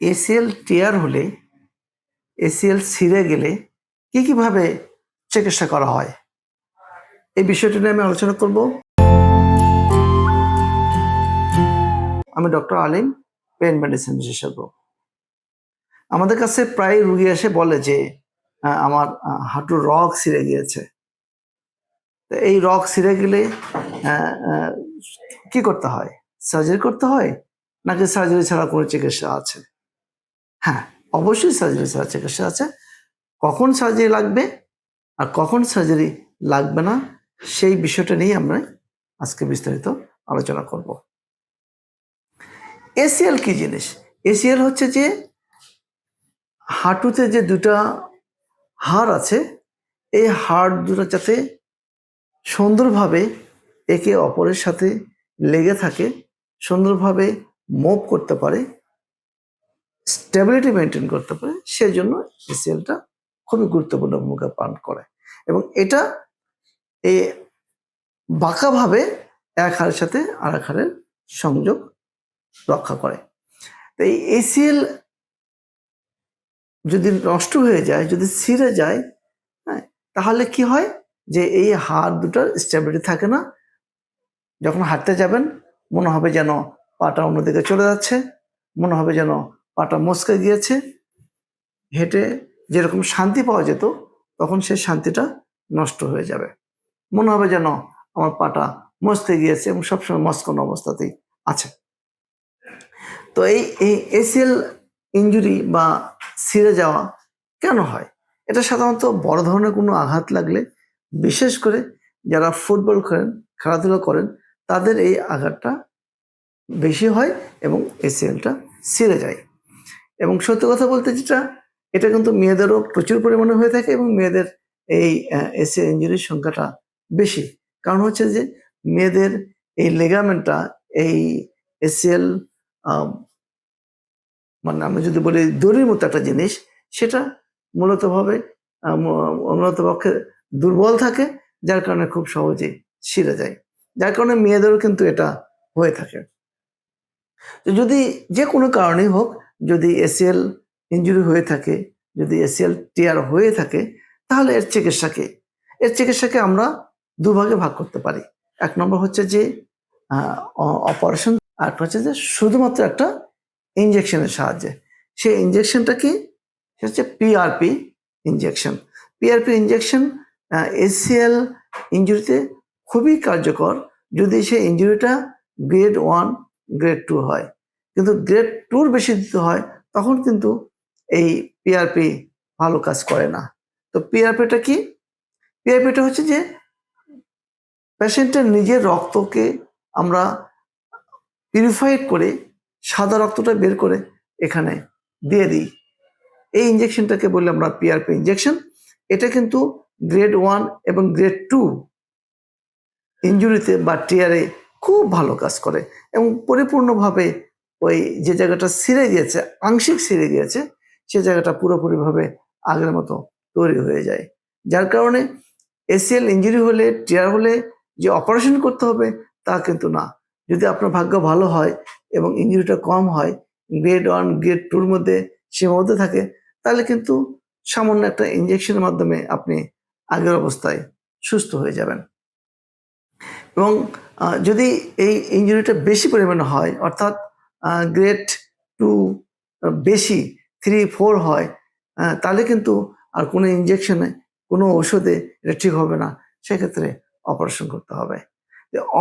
ACL টিয়ার হলে ACL ছিঁড়ে গেলে কি কীভাবে চিকিৎসা করা হয়? এই বিষয়টি নিয়ে আমি আলোচনা করব। আমি ডক্টর আলিম পেন মেডিসিন বিশেষজ্ঞ। আমাদের কাছে প্রায় রুগী এসে বলে যে আহ, আমার হাঁটুর রগ ছিঁড়ে গিয়েছে। এই রগ ছিঁড়ে গেলে কি করতে হয়? সার্জারি করতে হয়? নাকি সার্জারি ছাড়া কোনো চিকিৎসা আছে? হ্যাঁ অবশ্যই সার্জারি ছাড়া চিকিৎসা আছে। কখন সার্জারি লাগবে আর কখন সার্জারি লাগবে না, সেই বিষয়টা নিয়ে আমরা আজকে বিস্তারিত আলোচনা করব। এসিএল কি জিনিস? এসিএল হচ্ছে যে হাঁটুতে যে দুটা হাড় আছে, এই হাড় দুটো যাতে সুন্দরভাবে একে অপরের সাথে লেগে থাকে, সুন্দরভাবে মুভ করতে পারে স্টেবিলিটি মেনটেন করতে পারে, সেজন্য এসিএলটা খুবই গুরুত্বপূর্ণ ভূমিকা পালন করে। এবং এটা এ বাঁকাভাবে এক হাড়ের সাথে আর এক হাড়ের সংযোগ রক্ষা করে। তো এই এসিএল যদি নষ্ট হয়ে যায়, যদি ছিঁড়ে যায় হ্যাঁ তাহলে কি হয়? যে এই হাড় দুটার স্টেবিলিটি থাকে না। যখন হাঁটতে যাবেন, মনে হবে যেন পাটা অন্যদিকে চলে যাচ্ছে, মনে হবে যেন পাটা মস্কে গিয়েছে, হেঁটে যেরকম শান্তি পাওয়া যেত, তখন সেই শান্তিটা নষ্ট হয়ে যাবে। মনে হবে যেন আমার পাটা মস্তে গিয়েছে এবং সবসময় মস্কানো অবস্থাতেই আছে। তো এই এই এসিএল ইঞ্জুরি বা ছিঁড়ে যাওয়া কেন হয়? এটা সাধারণত বড় ধরনের কোনো আঘাত লাগলে বিশেষ করে যারা ফুটবল করেন খেলাধুলা করেন, তাদের এই আঘাতটা বেশি হয় এবং এসিএলটা ছিঁড়ে যায়। এবং সত্য কথা বলতে যেটা, এটা কিন্তু মেয়েদেরও প্রচুর পরিমাণে হয়ে থাকে এবং মেয়েদের এই এসিএল ইঞ্জুরির সংখ্যাটা বেশি। কারণ হচ্ছে যে মেয়েদের এই লেগামেন্টটা, এই এসিএল মানে আমি যদি বলি দড়ির মতো একটা জিনিস, সেটা মূলতভাবে মূলত পক্ষে দুর্বল থাকে, যার কারণে খুব সহজেই ছিঁড়ে যায়। যার কারণে মেয়েদেরও কিন্তু এটা হয়ে থাকে। যদি যে কোনো কারণেই হোক যদি এসিএল ইঞ্জুরি হয়ে থাকে, যদি এসিএল টিয়ার হয়ে থাকে, তাহলে এর চিকিৎসাকে এর চিকিৎসাকে আমরা দুভাগে ভাগ করতে পারি। এক নম্বর হচ্ছে যে অপারেশন আর হচ্ছে যে শুধুমাত্র একটা ইঞ্জেকশনের সাহায্যে। সেই ইঞ্জেকশনটা কি? হচ্ছে PRP injection PRP injection ACL ইঞ্জুরিতে খুবই কার্যকর যদি সেই ইঞ্জুরিটা গ্রেড ওয়ান গ্রেড টু হয়। কিন্তু গ্রেড টুর বেশি দিতে হয়, তখন কিন্তু এই পিআরপি ভালো কাজ করে না। তো পিআরপিটা কি? পিআরপিটা হচ্ছে যে পেশেন্টের নিজের রক্তকে আমরা পিউরিফাইড করে সাদা রক্তটা বের করে এখানে দিয়ে দিই। এই ইঞ্জেকশনটাকে বলি আমরা পিআরপি ইঞ্জেকশন এটা কিন্তু গ্রেড ওয়ান এবং গ্রেড টু ইঞ্জুরিতে বা টিয়ারে খুব ভালো কাজ করে এবং পরিপূর্ণভাবে ওই যে জায়গাটা ছিঁড়ে গিয়েছে, আংশিক ছিঁড়ে গিয়েছে, সে জায়গাটা পুরোপুরিভাবে আগের মতো তৈরি হয়ে যায়। যার কারণে এসিএল ইঞ্জুরি হলে, টিয়ার হলে যে অপারেশন করতে হবে তা কিন্তু না। যদি আপনার ভাগ্য ভালো হয় এবং ইঞ্জুরিটা কম হয়, গ্রেড ওয়ান, গ্রেড টুর মধ্যে সীমাবদ্ধ থাকে, তাহলে কিন্তু সামান্য একটা ইঞ্জেকশনের মাধ্যমে আপনি আগের অবস্থায় সুস্থ হয়ে যাবেন। এবং যদি এই ইঞ্জুরিটা বেশি পরিমাণে হয়, অর্থাৎ গ্রেড টু বেশি থ্রি ফোর হয় তাহলে কিন্তু আর কোনো ইঞ্জেকশনে কোনো ওষুধে এটা ঠিক হবে না। সেক্ষেত্রে অপারেশন করতে হবে।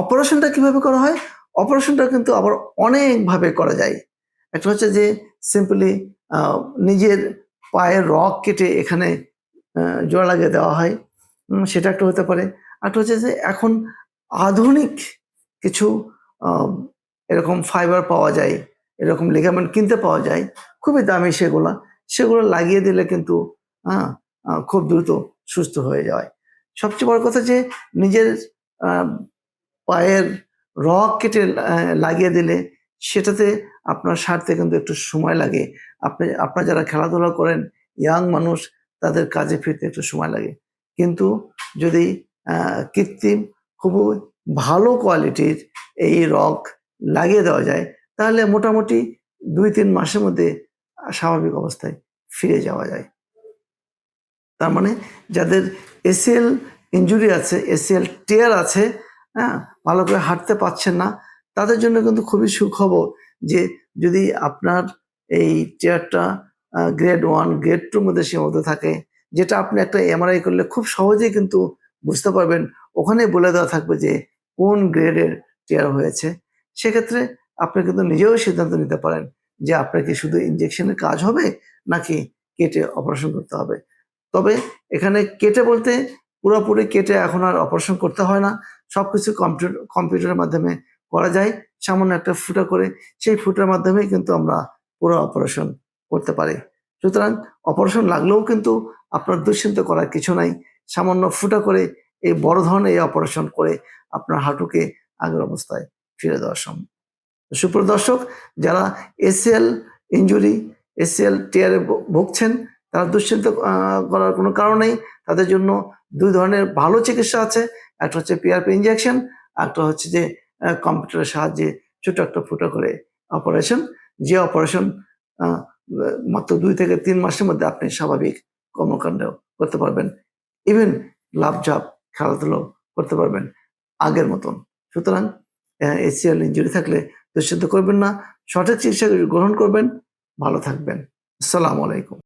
অপারেশনটা কীভাবে করা হয়? অপারেশনটা কিন্তু আবার অনেকভাবে করা যায়। একটা হচ্ছে যে সিম্পলি নিজের পায়ের রক কেটে এখানে জোড়া লাগিয়ে দেওয়া হয়। সেটা একটা হতে পারে। একটা হচ্ছে যে, এখন আধুনিক কিছু এরকম ফাইবার পাওয়া যায়, এরকম লিগামেন্ট কিনতে পাওয়া যায়, খুবই দামি সেগুলা। সেগুলো লাগিয়ে দিলে কিন্তু হ্যাঁ খুব দ্রুত সুস্থ হয়ে যায়। সবচেয়ে বড় কথা যে নিজের পায়ের রক কেটে লাগিয়ে দিলে সেটাতে আপনার সারতে কিন্তু একটু সময় লাগে। আপনি, আপনার যারা খেলাধুলা করেন ইয়াং মানুষ, তাদের কাজে ফিরতে একটু সময় লাগে। কিন্তু যদি কৃত্রিম, খুবই ভালো কোয়ালিটির এই রক লাগিয়ে দেওয়া যায়, তাহলে মোটামুটি দুই তিন মাসের মধ্যে স্বাভাবিক অবস্থায় ফিরে যাওয়া যায়। তার মানে যাদের এসিএল ইঞ্জুরি আছে, এসিএল টিয়ার আছে হ্যাঁ ভালো করে হাঁটতে পারছেন না, তাদের জন্য কিন্তু খুবই সুখবর যে যদি আপনার এই চেয়ারটা গ্রেড ওয়ান, গ্রেড টুর মধ্যে সীমাবদ্ধ থাকে, যেটা আপনি একটা এমআরআই করলে খুব সহজেই কিন্তু বুঝতে পারবেন ওখানে বলে দেওয়া থাকবে যে কোন গ্রেডের চেয়ার হয়েছে। সেক্ষেত্রে আপনি কিন্তু নিজেও সিদ্ধান্ত নিতে পারেন যে আপনার কি শুধু ইনজেকশনের কাজ হবে নাকি কেটে অপারেশন করতে হবে। তবে এখানে কেটে বলতে পুরোপুরি কেটে এখন আর অপারেশন করতে হয় না। সবকিছু কম্পিউটার কম্পিউটারের মাধ্যমে করা যায়। সামান্য একটা ফুটা করে সেই ফুটার মাধ্যমেই কিন্তু আমরা পুরো অপারেশন করতে পারি। সুতরাং অপারেশন লাগলেও কিন্তু আপনার দুশ্চিন্তা করার কিছু নাই। সামান্য ফুটা করে এই বড় ধরনের এই অপারেশন করে আপনার হাঁটুকে আগের অবস্থায় ফিরে দেওয়া সম্ভব সুপ্র দর্শক, যারা এসিএল ইঞ্জুরি এসিএল টিয়ারে ভুগছেন, তারা দুশ্চিন্তা করার কোনো কারণ নেই। তাদের জন্য দুই ধরনের ভালো চিকিৎসা আছে। একটা হচ্ছে পিআরপি ইঞ্জেকশন একটা হচ্ছে যে কম্পিউটারের সাহায্যে ছোট একটা ফুটো করে অপারেশন যে অপারেশন মাত্র দুই থেকে তিন মাসের মধ্যে আপনি স্বাভাবিক কর্মকাণ্ড করতে পারবেন। ইভেন লাভঝাপ খেলাধুলো করতে পারবেন আগের মতন। সুতরাং এসিএল ইঞ্জুরি থাকলে দুশ্চিন্তা করবেন না। সঠিক চিকিৎসা গ্রহণ করবেন। ভালো থাকবেন। আসসালামু আলাইকুম।